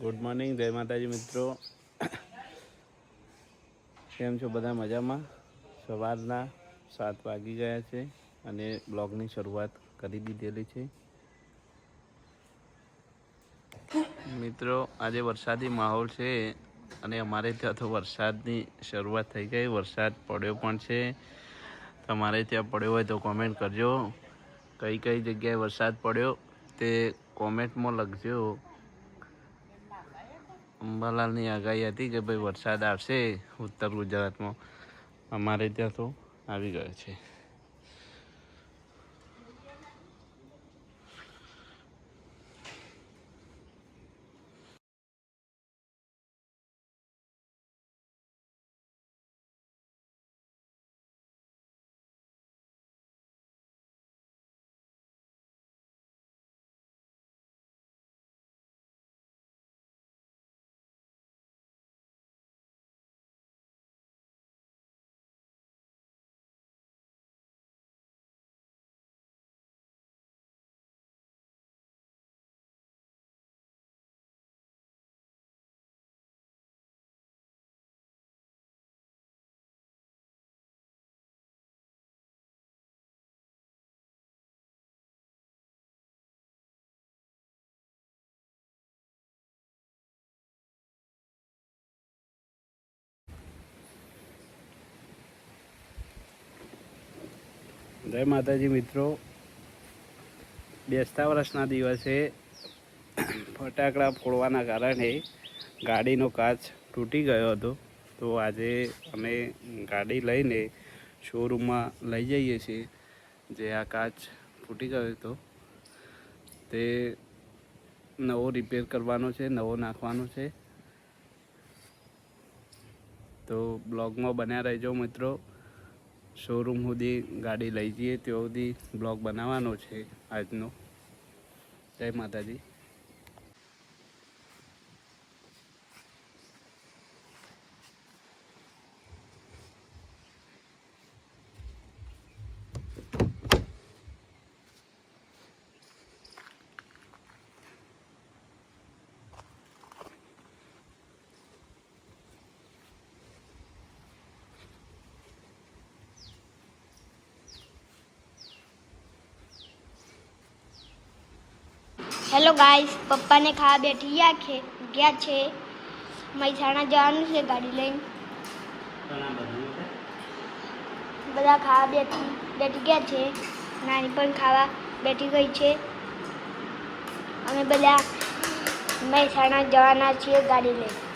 Good morning જય માતાજી મિત્રો. કેમ છો બધા મજામાં? સવારના સાત વાગી ગયા છે અને બ્લોગની શરૂઆત કરી દીધેલી છે. મિત્રો, આજે વરસાદી માહોલ છે અને અમારે ત્યાં તો વરસાદની શરૂઆત થઈ ગઈ. વરસાદ પડ્યો પણ છે. તમારે ત્યાં પડ્યો હોય તો કોમેન્ટ કરજો. કઈ કઈ જગ્યાએ વરસાદ પડ્યો તે કોમેન્ટમાં લખજો. અંબાલાલની આગાહી હતી કે ભાઈ વરસાદ આવશે ઉત્તર ગુજરાતમાં. અમારે ત્યાં તો આવી ગયો છે. જય માતાજી મિત્રો. બેસતા વર્ષના દિવસે ફટાકડા ફોડવાના કારણે ગાડીનો કાચ તૂટી ગયો હતો. તો આજે અમે ગાડી લઈને શોરૂમમાં લઈ જઈએ છીએ, જે આ કાચ ફૂટી ગયો હતો. તે નવો રિપેર કરવાનો છે, નવો નાખવાનો છે. તો બ્લોગમાં બન્યા રહેજો મિત્રો. શોરૂમ સુધી ગાડી લઈ જઈએ ત્યાં સુધી બ્લોગ બનાવવાનો છે આજનો. જય માતાજી. હેલો ગાઈસ પપ્પાને ખાવા બેઠી ગયા છે ગયા છે. મહેસાણા જવાનું છે ગાડી લઈને. બધા ખાવા બેઠી બેઠી ગયા છે. નાની પણ ખાવા બેઠી ગઈ છે. અમે બધા મહેસાણા જવાના છીએ ગાડી લઈને.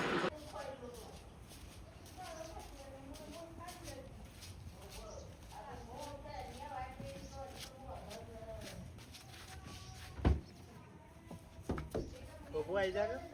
મહેસાણા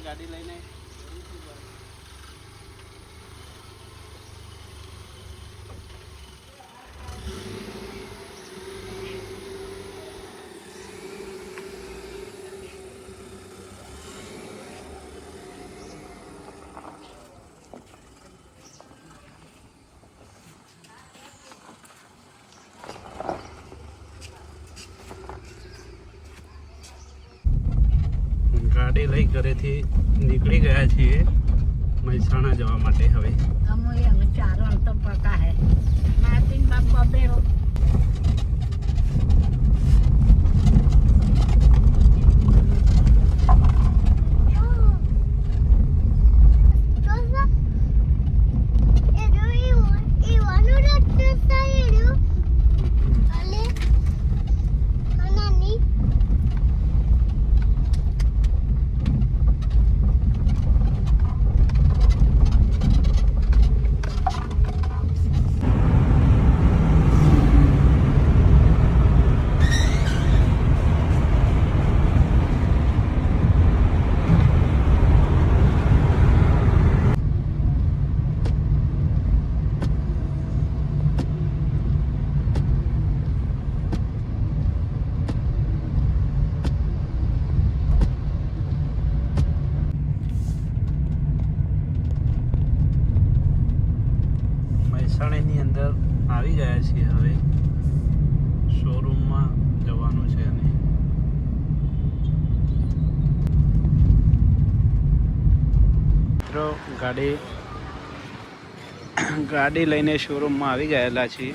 ગાડી લઈને ગાડી લઈ ઘરેથી નીકળી ગયા છીએ મહેસાણા જવા માટે હવે. મિત્રો ગાડી ગાડી લઈને શોરૂમમાં આવી ગયેલા છીએ.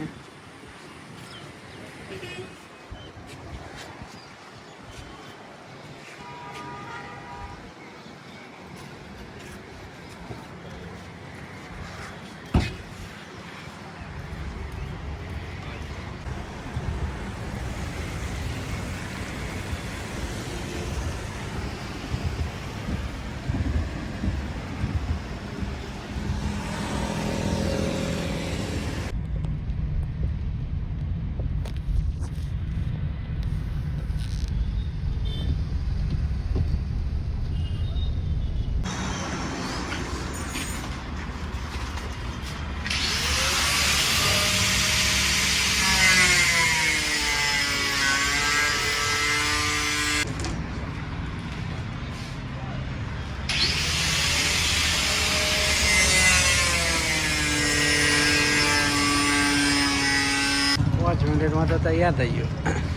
પાંચ મિનિટમાં તો તૈયાર થઈ ગયું.